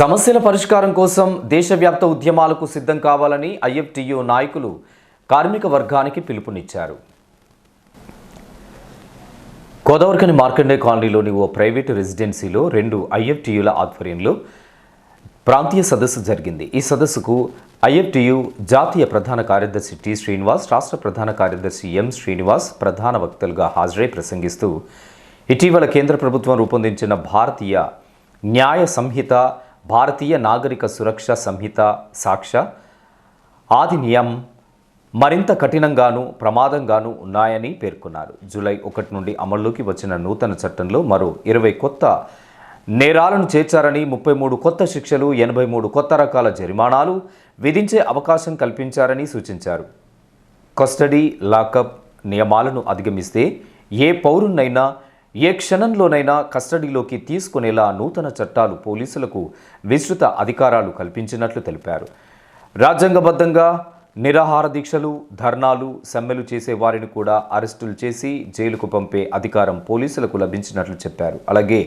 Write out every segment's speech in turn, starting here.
సమస్యల పరిష్కారం కోసం దేశవ్యాప్త ఉద్యమాలకు సిద్ధం కావాలని ఐఎఫ్టియు నాయకులు కార్మిక వర్గానికి పిలుపునిచ్చారు. గోదావరికని మార్కండే కాలనీలోని ఓ ప్రైవేటు రెసిడెన్సీలో రెండు ఐఎఫ్టియుల ఆధ్వర్యంలో ప్రాంతీయ సదస్సు జరిగింది. ఈ సదస్సుకు ఐఎఫ్టియు జాతీయ ప్రధాన కార్యదర్శి టి శ్రీనివాస్ రాష్ట్ర ప్రధాన కార్యదర్శి ఎం శ్రీనివాస్ ప్రధాన వక్తలుగా హాజరై ప్రసంగిస్తూ ఇటీవల కేంద్ర ప్రభుత్వం రూపొందించిన భారతీయ న్యాయ సంహిత భారతీయ నాగరిక సురక్ష సంహిత సాక్ష్య ఆధినియం మరింత కఠినంగాను ప్రమాదంగాను ఉన్నాయని పేర్కొన్నారు. జూలై ఒకటి నుండి అమల్లోకి వచ్చిన నూతన చట్టంలో మరో ఇరవై కొత్త నేరాలను చేర్చారని ముప్పై మూడు కొత్త శిక్షలు ఎనభై మూడు కొత్త రకాల జరిమానాలు విధించే అవకాశం కల్పించారని సూచించారు. కస్టడీ లాకప్ నియమాలను అధిగమిస్తే ఏ పౌరునైనా ఏ క్షణంలోనైనా కస్టడీలోకి తీసుకునేలా నూతన చట్టాలు పోలీసులకు విస్తృత అధికారాలు కల్పించినట్లు తెలిపారు. రాజ్యాంగబద్ధంగా నిరాహార దీక్షలు ధర్నాలు సమ్మెలు చేసే వారిని కూడా అరెస్టులు చేసి జైలుకు పంపే అధికారం పోలీసులకు లభించినట్లు చెప్పారు. అలాగే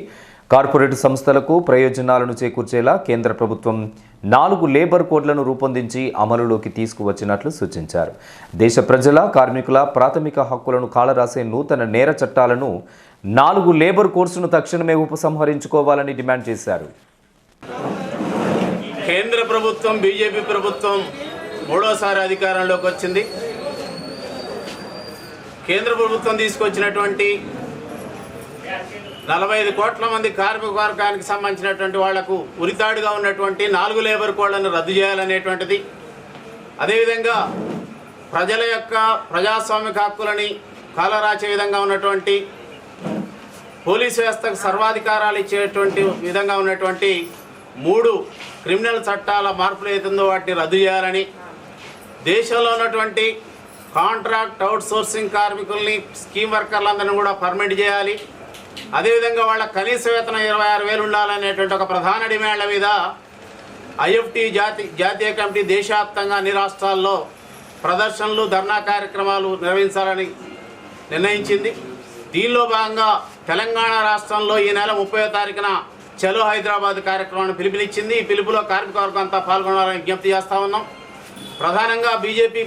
కార్పొరేట్ సంస్థలకు ప్రయోజనాలను చేకూర్చేలా కేంద్ర ప్రభుత్వం నాలుగు లేబర్ కోడ్లను రూపొందించి అమలులోకి తీసుకువచ్చినట్లు సూచించారు. దేశ ప్రజల కార్మికుల ప్రాథమిక హక్కులను కాలరాసే నూతన నేర చట్టాలను నాలుగు లేబర్ కోర్సును తక్షణమే ఉపసంహరించుకోవాలని డిమాండ్ చేశారు. కేంద్ర ప్రభుత్వం బీజేపీ ప్రభుత్వం మూడోసారి అధికారంలోకి వచ్చింది. కేంద్ర ప్రభుత్వం తీసుకొచ్చినటువంటి నలభై ఐదు కోట్ల మంది కార్మిక వర్గానికి సంబంధించినటువంటి వాళ్ళకు ఉరితాడుగా ఉన్నటువంటి నాలుగు లేబర్ కోడ్లను రద్దు చేయాలనేటువంటిది. అదేవిధంగా ప్రజల యొక్క ప్రజాస్వామిక హక్కులని కాలరాచే విధంగా ఉన్నటువంటి పోలీస్ వ్యవస్థకు సర్వాధికారాలు ఇచ్చేటువంటి విధంగా ఉన్నటువంటి మూడు క్రిమినల్ చట్టాల మార్పులు ఏతుందో వాటిని రద్దు చేయాలని దేశంలో ఉన్నటువంటి కాంట్రాక్ట్ అవుట్ సోర్సింగ్ కార్మికుల్ని స్కీమ్ వర్కర్లందరినీ కూడా పర్మిట్ చేయాలి. అదేవిధంగా వాళ్ళ కనీస వేతనం ఇరవై ఆరు వేలు ఉండాలనేటువంటి ఒక ప్రధాన డిమాండ్ల మీద ఐఎఫ్టి జాతి జాతీయ కమిటీ దేశవ్యాప్తంగా అన్ని రాష్ట్రాల్లో ప్రదర్శనలు ధర్నా కార్యక్రమాలు నిర్వహించాలని నిర్ణయించింది. దీనిలో భాగంగా తెలంగాణ రాష్ట్రంలో ఈ నెల ముప్పై తారీఖున చలో హైదరాబాద్ కార్యక్రమాన్ని పిలుపునిచ్చింది. ఈ పిలుపులో కార్మికవర్గం అంతా పాల్గొనాలని విజ్ఞప్తి చేస్తా ఉన్నాం. ప్రధానంగా బీజేపీ